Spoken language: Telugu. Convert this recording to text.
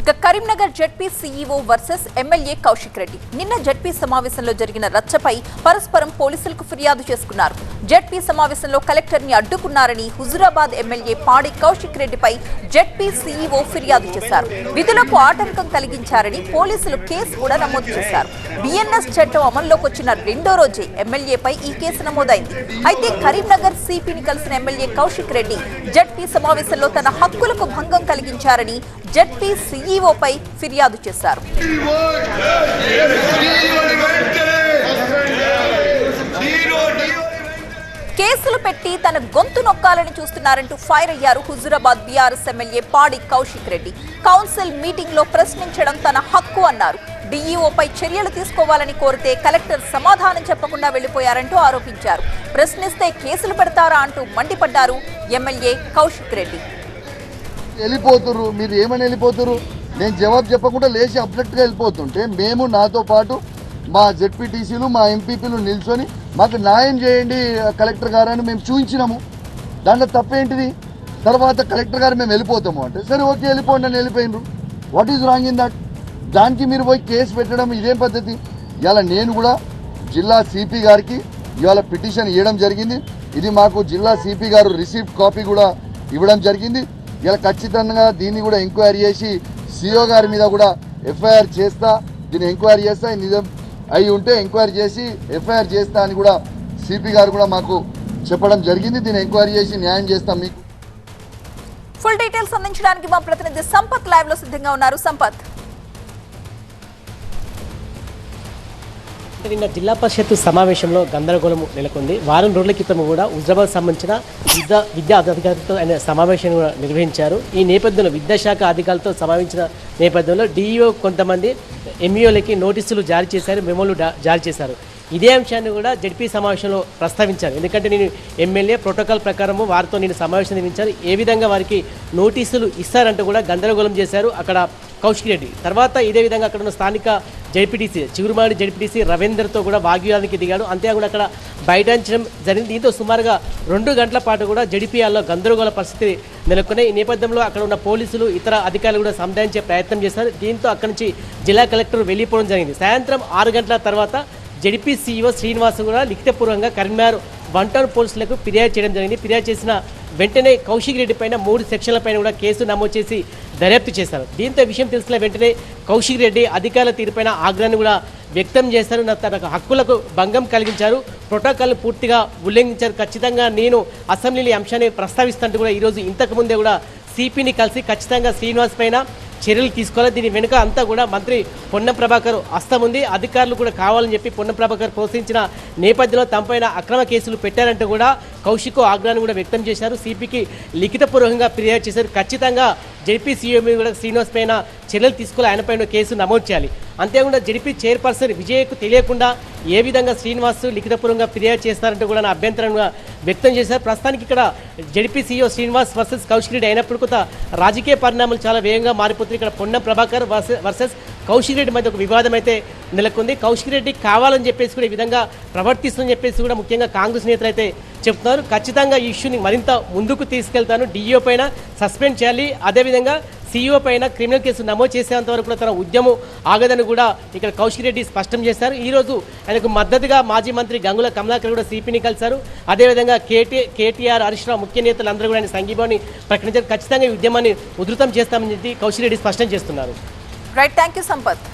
ఇక Karimnagar ZP CEO versus MLA Kaushik Reddy. నిన్న జడ్పీ సమావేశంలో జరిగిన రచ్చపై పరస్పరం పోలీసులకు ఫిర్యాదు చేసుకున్నారు. జడ్పీ సమావేశంలో కలెక్టర్ని అడ్డుకున్నారని హుజురాబాద్ ఎమ్మెల్యే పాడి కౌశిక్ రెడ్డిపై జెడ్పీ సీఈఓ ఫిర్యాదు చేశారు. విధులకు ఆటంకం కలిగించారని పోలీసులు కేసు కూడా నమోదు చేశారు. బిఎన్ఎస్ చట్టం అమల్లోకి వచ్చిన రెండో రోజే ఎమ్మెల్యేపై ఈ కేసు నమోదైంది. అయితే కరీంనగర్ సిపిని కలిసిన ఎమ్మెల్యే కౌశిక్ రెడ్డి జడ్పీ సమావేశంలో తన హక్కులకు భంగం కలిగించారని జడ్పీ సీఈఓపై ఫిర్యాదు చేశారు. కేసులు పెట్టి తన గొంతు నొక్కాలని చూస్తున్నారంటూ ఫైర్ అయ్యారు హుజురాబాద్ బీఆర్ఎస్ ఎమ్మెల్యే పాడి కౌశిక్ రెడ్డి. కౌన్సిల్ మీటింగ్లో ప్రశ్నించడం తన హక్కు అన్నారు. డీఈఓపై చర్యలు తీసుకోవాలని కోరితే కలెక్టర్ సమాధానం చెప్పకుండా వెళ్ళిపోయారంటూ ఆరోపించారు. ప్రశ్నిస్తే కేసులు పెడతారా అంటూ మండిపడ్డారు ఎమ్మెల్యే కౌశిక్ రెడ్డి. వెళ్ళిపోతురు మీరు ఏమని వెళ్ళిపోతురు నేను జవాబు చెప్పకుండా లేచి అబ్జెక్ట్గా వెళ్ళిపోతుంటే మేము నాతో పాటు మా జెడ్పీటీసీలు మా ఎంపీపీలు నిల్చొని మాకు న్యాయం చేయండి కలెక్టర్ గారని మేము చూపించినాము దాంట్లో తప్పేంటిది? తర్వాత కలెక్టర్ గారు మేము వెళ్ళిపోతాము అంటే సరే ఓకే వెళ్ళిపోండి అని వెళ్ళిపోయినరు. What is wrong in that దానికి మీరు పోయి కేసు పెట్టడం ఇదేం పద్ధతి? ఇవాళ నేను కూడా జిల్లా సిపి గారికి ఇవాళ పిటిషన్ ఇవ్వడం జరిగింది. ఇది మాకు జిల్లా సిపి గారు రిసీప్ట్ కాపీ కూడా ఇవ్వడం జరిగింది. ఇలా ఖచ్చితంగా దీన్ని కూడా ఎంక్వైరీ చేసి సిఓ గారి మీద కూడా ఎఫ్ఐఆర్ చేస్తా దీన్ని ఎంక్వైరీ చేస్తా. నిజం అయి ఉంటే ఎంక్వైరీ చేసి ఎఫ్ఐఆర్ చేస్తా అని కూడా సిపి గారు కూడా మాకు చెప్పడం జరిగింది. దీన్ని ఎంక్వైరీ చేసి న్యాయం చేస్తాం మీకు. ఫుల్ డీటెయిల్స్ అందించడానికి మా ప్రతినిధి సంపత్ లైవ్లో సిద్ధంగా ఉన్నారు. సంపత్. నిన్న జిల్లా పరిషత్ సమావేశంలో గందరగోళం నెలకొంది. వారం రోజుల క్రితం కూడా హుజరాబాద్ సంబంధించిన విద్యా విద్యా అధికారులతో ఆయన సమావేశం కూడా నిర్వహించారు. ఈ నేపథ్యంలో విద్యాశాఖ అధికారులతో సమావేశించిన నేపథ్యంలో డిఈఓ కొంతమంది ఎంఈఓలకి నోటీసులు జారీ చేశారు మెమోలు జారీ చేశారు. ఇదే అంశాన్ని కూడా జడ్పీ సమావేశంలో ప్రస్తావించారు. ఎందుకంటే నేను ఎమ్మెల్యే ప్రోటోకాల్ ప్రకారము వారితో నేను సమావేశం నిర్మించాను ఏ విధంగా వారికి నోటీసులు ఇస్తారంటూ కూడా గందరగోళం చేశారు అక్కడ కౌశిక్ రెడ్డి. తర్వాత ఇదే విధంగా అక్కడ ఉన్న స్థానిక జడ్పీటీసీ చిగురుమాడి జడ్పీటీసీ రవీందర్తో కూడా వాగ్వాదానికి దిగాడు. అంతేకాకుండా అక్కడ బైఠాయించడం జరిగింది. దీంతో సుమారుగా రెండు గంటల పాటు కూడా జడిపియాల్లో గందరగోళ పరిస్థితి నెలకొన్నాయి. ఈ నేపథ్యంలో అక్కడ ఉన్న పోలీసులు ఇతర అధికారులు కూడా సంధానించే ప్రయత్నం చేశారు. దీంతో అక్కడి నుంచి జిల్లా కలెక్టర్ వెళ్ళిపోవడం జరిగింది. సాయంత్రం ఆరు గంటల తర్వాత జడిపి సీఈఓ శ్రీనివాస్ కూడా లిఖితపూర్వకంగా కరీంనగర్ వన్ టౌన్ పోలీసులకు ఫిర్యాదు చేయడం జరిగింది. ఫిర్యాదు చేసిన వెంటనే కౌశిక్ రెడ్డి పైన మూడు సెక్షన్ల పైన కూడా కేసు నమోదు చేసి దర్యాప్తు చేశారు. దీంతో విషయం తెలిసిన వెంటనే కౌశిక్ రెడ్డి అధికారుల తీరుపైన ఆగ్రహాన్ని కూడా వ్యక్తం చేశారు. నా తన హక్కులకు భంగం కలిగించారు. ప్రోటోకాల్ పూర్తిగా ఉల్లంఘించారు. ఖచ్చితంగా నేను అసెంబ్లీలో అంశాన్ని ప్రస్తావిస్తుంటూ కూడా ఈరోజు ఇంతకుముందే కూడా సిపిని కలిసి ఖచ్చితంగా శ్రీనివాస్ పైన చర్యలు తీసుకోవాలి. దీని వెనుక అంతా కూడా మంత్రి పొన్న ప్రభాకర్ హస్తం ఉంది. అధికారులు కూడా కావాలని చెప్పి పొన్న ప్రభాకర్ ప్రోత్సహించిన నేపథ్యంలో తమపైన అక్రమ కేసులు పెట్టారంటూ కూడా కౌశిక్ ఆగ్రహాన్ని కూడా వ్యక్తం చేశారు. సిపికి లిఖితపూర్వకంగా ఫిర్యాదు చేశారు. ఖచ్చితంగా జడ్పీ సీఎం మీద కూడా శ్రీనివాస్ పైన చర్యలు తీసుకోవాలి. ఆయన పైన కేసు నమోదు చేయాలి. అంతేకాకుండా జడ్పీ చైర్పర్సన్ విజయ్కు తెలియకుండా ఏ విధంగా శ్రీనివాస్ లిఖితపూర్వంగా ఫిర్యాదు చేస్తారంటూ కూడా నా అభ్యంతరంగా వ్యక్తం చేశారు. ప్రస్తుతానికి ఇక్కడ ZP CEO Srinivas versus Kaushik Reddy అయినప్పుడు కొంత రాజకీయ పరిణామాలు చాలా వేగంగా మారిపోతుంది ఇక్కడ పొన్నం ప్రభాకర్ వర్సెస్ కౌశిక్ రెడ్డి మధ్య ఒక వివాదం అయితే నెలకొంది. కౌశిక్ రెడ్డి కావాలని చెప్పేసి కూడా ఈ విధంగా ప్రవర్తిస్తుందని చెప్పేసి కూడా ముఖ్యంగా కాంగ్రెస్ నేతలు అయితే చెప్తున్నారు. ఖచ్చితంగా ఈ ఇష్యూని మరింత ముందుకు తీసుకెళ్తాను. డిఈఓ పైన సస్పెండ్ చేయాలి. అదేవిధంగా సీఈఓ పైన క్రిమినల్ కేసు నమోదు చేసేంత వరకు కూడా తన ఉద్యమం ఆగదని కూడా ఇక్కడ కౌశిక్ రెడ్డి స్పష్టం చేశారు. ఈరోజు ఆయనకు మద్దతుగా మాజీ మంత్రి గంగుల కమలాకర్ కూడా సిపిని కలిశారు. అదేవిధంగా కేటీ కేటీఆర్ హరీష్ రావు ముఖ్య నేతలు అందరూ కూడా ఆయన సంఘీభావాన్ని ప్రకటించారు. ఖచ్చితంగా ఈ ఉద్యమాన్ని ఉధృతం చేస్తామని చెప్పి కౌశిక్ రెడ్డి స్పష్టం చేస్తున్నారు. Right thank you Sampath